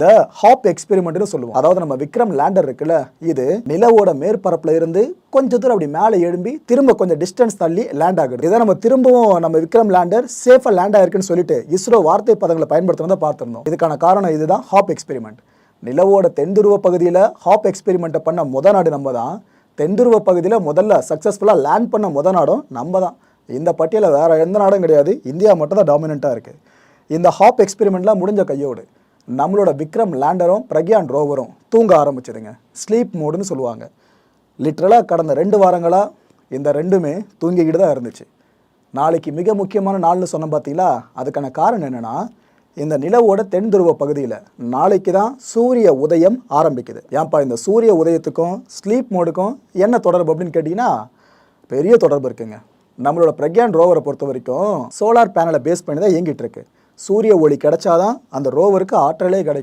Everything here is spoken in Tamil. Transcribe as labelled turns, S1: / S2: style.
S1: இந்த ஹாப் எக்ஸ்பெரிமெண்ட்னு சொல்லுவோம். அதாவது நம்ம விக்ரம் லேண்டர் இருக்குல்ல இது நிலவோட மேற்பரப்புல இருந்து கொஞ்ச தூரம் அப்படி மேலே எழும்பி திரும்ப கொஞ்சம் டிஸ்டன்ஸ் தள்ளி லேண்ட் ஆகுது. இதை நம்ம திரும்பவும் நம்ம விக்ரம் லேண்டர் சேஃபா லேண்ட் ஆயிருக்குன்னு சொல்லிட்டு இஸ்ரோ வார்த்தை பதங்களை பயன்படுத்துறத பார்த்துருந்தோம். இதுக்கான காரணம் இதுதான் ஹாப் எக்ஸ்பெரிமெண்ட் நிலவோட தென்துருவ பகுதியில் ஹாப் எக்ஸ்பெரிமெண்ட்டை பண்ண முத நாடு நம்ம தான் தென்துருவ பகுதியில் முதல்ல சக்ஸஸ்ஃபுல்லாக லேண்ட் பண்ண முத நாடும் நம்ம தான் இந்த பட்டியலில் வேறு எந்த நாடும் கிடையாது. இந்தியா மட்டும் தான் டாமினண்ட்டாக இருக்குது இந்த ஹாப் எக்ஸ்பெரிமெண்ட்லாம் முடிஞ்ச கையோடு நம்மளோட விக்ரம் லேண்டரும் பிரக்யான் ரோவரும் தூங்க ஆரம்பிச்சிடுங்க ஸ்லீப் மோடுன்னு சொல்லுவாங்க. லிட்ரலாக கடந்த ரெண்டு வாரங்களாக இந்த ரெண்டுமே தூங்கிக்கிட்டு தான் இருந்துச்சு. நாளைக்கு மிக முக்கியமான நாள்னு சொன்ன பார்த்தீங்களா அதுக்கான காரணம் என்னென்னா இந்த நிலவோட தென் துருவ பகுதியில் நாளைக்கு தான் சூரிய உதயம் ஆரம்பிக்குது. ஏன்ப்பா இந்த சூரிய உதயத்துக்கும் ஸ்லீப் மோடுக்கும் என்ன தொடர்பு அப்படின்னு கேட்டிங்கன்னா பெரிய தொடர்பு இருக்குங்க. நம்மளோட பிரக்யான் ரோவரை பொறுத்த வரைக்கும் சோலார் பேனலை பேஸ் பண்ணி தான் இயங்கிட்டு இருக்கு. சூரிய ஒளி கிடைச்சாதான் அந்த ரோவருக்கு ஆற்றலே கிடைக்கும்.